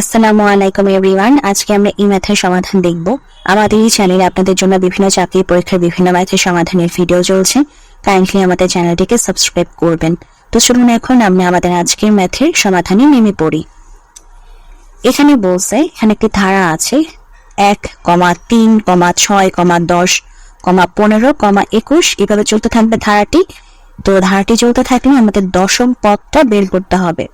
আসসালামু আলাইকুম এভরিওয়ান। আজকে আমরা এই ম্যাথের সমাধান দেখব। আমাদের এই চ্যানেলে আপনাদের জন্য বিভিন্ন চাকরি পরীক্ষার বিভিন্ন ম্যাথের সমাধানের ভিডিও চলছে। কাইন্ডলি আমাদের চ্যানেলটিকে সাবস্ক্রাইব করবেন। তো চলুন এখন আমরা আমাদের আজকের ম্যাথের সমাধানে নেমে পড়ি। এখানে বলছে, এখানে একটি ধারা আছে, এক কমা তিন কমা ছয় কমা দশ কমা পনেরো কমা একুশ। এভাবে চলতে থাকবে ধারাটি। তো ধারাটি চলতে থাকলে আমাদের দশম পদটা বের করতে হবে।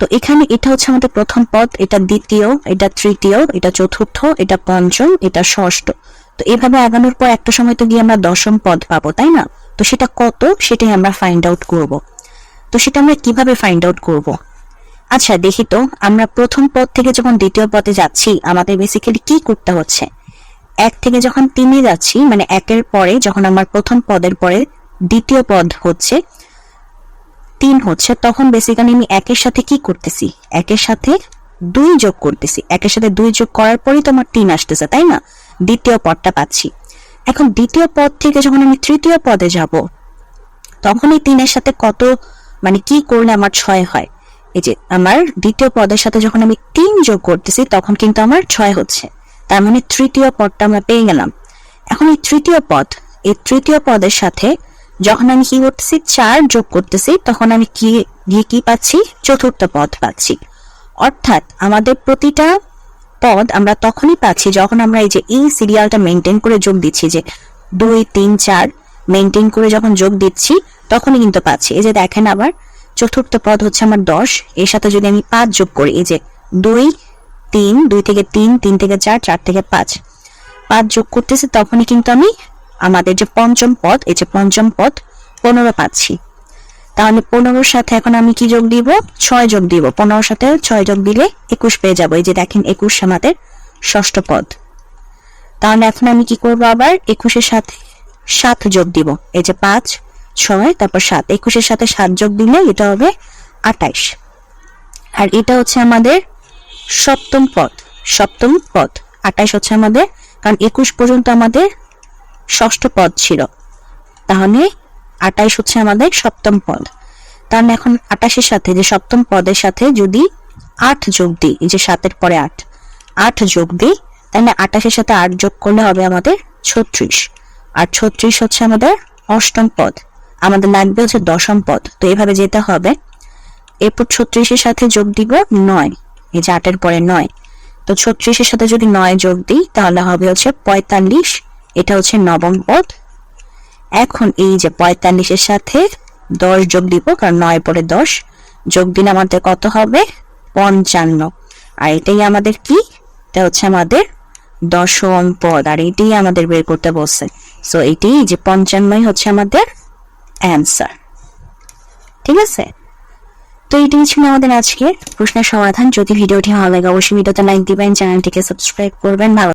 তো এখানে এটা হচ্ছে আমাদের প্রথম পদ, এটা দ্বিতীয়, এটা তৃতীয়, এটা চতুর্থ, এটা পঞ্চম, এটা ষষ্ঠ। তো এভাবে আগানোর পর একটা সময় তো গিয়ে আমরা দশম পদ পাবো, তাই না? তো সেটা কত সেটাই আমরা ফাইন্ড আউট করব। তো সেটা আমরা কীভাবে ফাইন্ড আউট করব? আচ্ছা দেখি তো, আমরা প্রথম পদ থেকে যখন দ্বিতীয় পদে যাচ্ছি, আমাদের বেসিক্যালি কি করতে হচ্ছে? এক থেকে যখন তিনে যাচ্ছি মানে একের পরে যখন আমার প্রথম পদের পরে দ্বিতীয় পদ হচ্ছে তিন হচ্ছে, তখন বেসিক্যালি আমি একের সাথে কি করতেছি? একের সাথে দুই যোগ করতেছি। একের সাথে দুই যোগ করার পরেই তোমার তিন আসতেছে, তাই না? দ্বিতীয় পদটা পাচ্ছি। এখন দ্বিতীয় পদ থেকে যখন আমি তৃতীয় পদে যাব তখন এই তিনের সাথে কত মানে কি করলে আমার ছয় হয়? এই যে আমার দ্বিতীয় পদের সাথে যখন আমি তিন যোগ করতেছি, তখন কিন্তু আমার ছয় হচ্ছে। তার মানে তৃতীয় পদটা আমরা পেয়ে গেলাম। এখন এই তৃতীয় পদ, এই তৃতীয় পদের সাথে যখন আমি কি করতেছি? চার যোগ করতেছি, তখন আমি কি, গিয়ে কি পাচ্ছি? চতুর্থ পদ পাচ্ছি। অর্থাৎ আমাদের প্রতিটা পদ আমরা তখনই পাচ্ছি যখন আমরা এই যে এই সিরিয়ালটা মেনটেন করে যোগ দিচ্ছি, যে দুই, তিন, চার মেনটেন করে যখন যোগ দিচ্ছি, তখনই কিন্তু পাচ্ছি। এই যে দেখেন আবার, চতুর্থ পদ হচ্ছে আমার দশ, এর সাথে যদি আমি পাঁচ যোগ করি, এই যে দুই, তিন, দুই থেকে তিন তিন থেকে চার চার থেকে পাঁচ পাঁচ যোগ করতেছি, তখনই কিন্তু আমি আমাদের যে পঞ্চম পদ, এই যে পঞ্চম পদ, পনেরো পাচ্ছি। তাহলে পনেরোর সাথে এখন আমি কি যোগ দিব? ছয় যোগ দিব। পনেরোর সাথে ছয় যোগ দিলে একুশ পেয়ে যাব। এই যে দেখেন, একুশ আমাদের ষষ্ঠ পদ। তাহলে এখন আমি কি করব আবার? একুশের সাথে সাত যোগ দিব। এই যে পাঁচ, ছয়, তারপর সাত। একুশের সাথে সাত যোগ দিলে এটা হবে আটাইশ আর এটা হচ্ছে আমাদের সপ্তম পদ সপ্তম পদ। আটাইশ হচ্ছে আমাদের, কারণ একুশ পর্যন্ত আমাদের ষষ্ঠ পদ ছিল। তাহলে আটাইশ হচ্ছে আমাদের সপ্তম পদ। তাহলে এখন আটাশের সাথে, যে সপ্তম পদের সাথে যদি আট যোগ দিই, এই যে সাতের পরে আট আট যোগ দিই, তাহলে আটাশের সাথে আট যোগ করলে হবে আমাদের ছত্রিশ। আর ছত্রিশ হচ্ছে আমাদের অষ্টম পদ। আমাদের লাগবে হচ্ছে দশম পদ। তো এভাবে যেতে হবে। এরপর ছত্রিশের সাথে যোগ দিব নয়, এই যে আটের পরে নয়। তো ছত্রিশের সাথে যদি নয় যোগ দিই, তাহলে হবে হচ্ছে পঁয়তাল্লিশ এটা হচ্ছে নবম পদ। এখন এই যে পঁয়তাল্লিশের সাথে দশ যোগ দিব, কারণ নয় পরে দশ। যোগ দিন আমাদের কত হবে? পঞ্চান্ন। আর এটাই আমাদের কি? এটা হচ্ছে আমাদের দশম পদ, আর এটাই আমাদের বের করতে বলছে। সো এটাই যে পঞ্চান্নই হচ্ছে আমাদের অ্যান্সার ঠিক আছে? তো এটাই ছিল আমাদের আজকে প্রশ্নের সমাধান। যদি ভিডিওটি ভালো লাগে, অবশ্যই ভিডিওতে লাইক দিবেন, চ্যানেলটিকে সাবস্ক্রাইব করবেন। ভালো